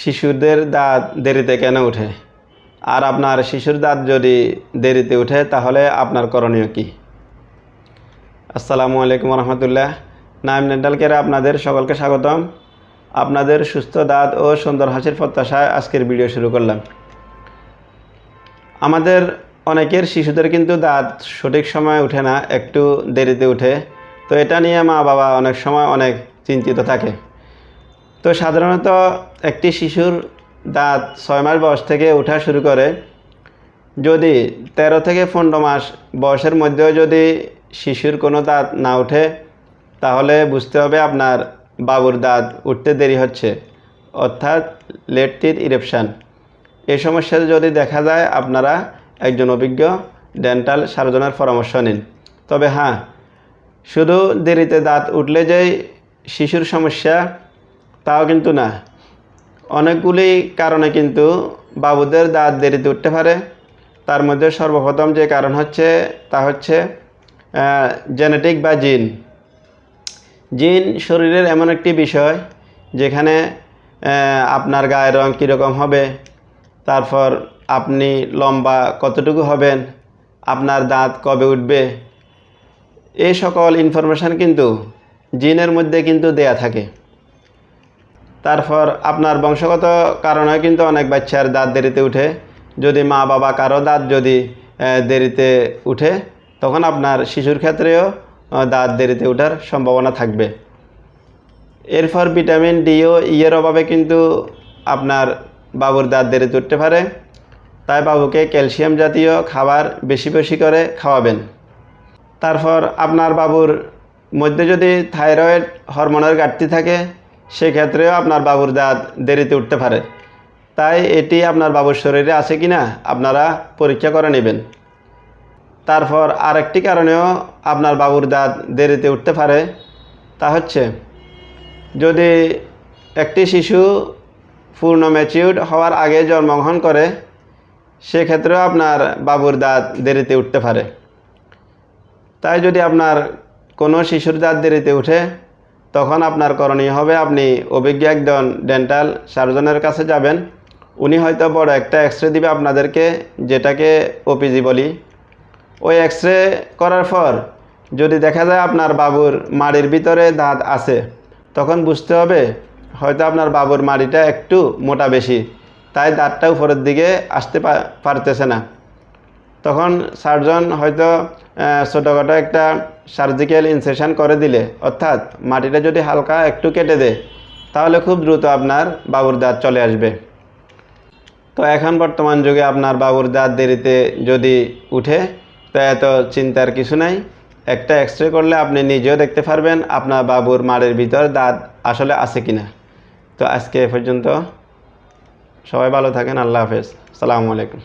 শিশুদের দাঁত দেরিতে কেন ওঠে আর আপনার শিশুর দাঁত যদি দেরিতে ওঠে তাহলে আপনার করণীয় কী? আসসালামু আলাইকুম রহমতুল্লাহ। নাইম ডেন্টাল কেয়ারে আপনাদের সকলকে স্বাগতম। আপনাদের সুস্থ দাঁত ও সুন্দর হাসির প্রত্যাশায় আজকের ভিডিও শুরু করলাম। আমাদের অনেকের শিশুদের কিন্তু দাঁত সঠিক সময় ওঠে না, একটু দেরিতে ওঠে তো এটা নিয়ে মা বাবা অনেক সময় অনেক চিন্তিত থাকে। তো সাধারণত একটি শিশুর দাঁত ছয় মাস বয়স থেকে ওঠা শুরু করে। যদি তেরো থেকে পনেরো মাস বয়সের মধ্যেও যদি শিশুর কোনো দাঁত না ওঠে তাহলে বুঝতে হবে আপনার বাবুর দাঁত উঠতে দেরি হচ্ছে, অর্থাৎ লেট টিথ ইরেপশান। এই সমস্যা যদি দেখা যায়, আপনারা একজন অভিজ্ঞ ডেন্টাল সার্জনের পরামর্শ নিন। তবে হ্যাঁ শুধু দেরিতে দাঁত উঠলে যেই শিশুর সমস্যা তাও কিন্তু না। অনেকগুলি কারণে কিন্তু বাবুদের দাঁত দেরিতে উঠতে পারে। তার মধ্যে সর্বপ্রথম যে কারণ হচ্ছে, তা হচ্ছে জেনেটিক বা জিন জিন শরীরের এমন একটি বিষয় যেখানে আপনার গায়ের রং কীরকম হবে, তারপর আপনি লম্বা কতটুকু হবেন, আপনার দাঁত কবে উঠবে এই সকল ইনফরমেশান কিন্তু জিনের মধ্যে কিন্তু দেয়া থাকে। তারপর আপনার বংশগত কারণে কিন্তু অনেক বাচ্চার দাঁত দেরিতে উঠে। যদি মা বাবা কারও দাঁত যদি দেরিতে উঠে, তখন আপনার শিশুর ক্ষেত্রেও দাঁত দেরিতে ওঠার সম্ভাবনা থাকবে। এরপর ভিটামিন ডি ও ই এর অভাবে কিন্তু আপনার বাবুর দাঁত দেরিতে উঠতে পারে। তাই বাবুকে ক্যালসিয়াম জাতীয় খাবার বেশি বেশি করে খাওয়াবেন। তারপর আপনার বাবুর মধ্যে যদি থাইরয়েড হরমোনের ঘাটতি থাকে সেক্ষেত্রেও আপনার বাবুর দাঁত দেরিতে উঠতে পারে। তাই এটি আপনার বাবুর শরীরে আছে কি না আপনারা পরীক্ষা করে নেবেন। তারপর আরেকটি কারণেও আপনার বাবুর দাঁত দেরিতে উঠতে পারে, তা হচ্ছে যদি একটি শিশু পূর্ণ ম্যাচিউড হওয়ার আগে জন্মগ্রহণ করে, সেক্ষেত্রেও আপনার বাবুর দাঁত দেরিতে উঠতে পারে। তাই যদি আপনার কোনো শিশুর দাঁত দেরিতে উঠে তখন আপনার করণীয় হবে আপনি অভিজ্ঞ একজন ডেন্টাল সার্জনের কাছে যাবেন। উনি হয়তো বড় একটা এক্স রে দিবে আপনাদেরকে, যেটাকে ওপিজি বলি। ওই এক্স রে করার পর যদি দেখা যায় আপনার বাবুর মাড়ির ভিতরে দাঁত আছে, তখন বুঝতে হবে হয়তো আপনার বাবুর মাড়িটা একটু মোটা বেশি, তাই দাঁতটা উপরের দিকে আসতে পারতেছে না। তখন সার্জন হয়তো ছোটোখাটো একটা সার্জিক্যাল ইনসেশন করে দিলে। অর্থাৎ মাটিটা যদি হালকা একটু কেটে দেয়, তাহলে খুব দ্রুত আপনার বাবুর দাঁত চলে আসবে। তো এখন বর্তমান যুগে আপনার বাবুর দাঁত দেরিতে যদি উঠে, তো এত চিন্তার কিছু নাই। একটা এক্স রে করলে আপনি নিজেও দেখতে পারবেন আপনার বাবুর মাড়ের ভিতর দাঁত আসলে আছে কিনা। তো আজকে এ পর্যন্ত। সবাই ভালো থাকেন, আল্লাহ হাফেজ। সালামু আলাইকুম।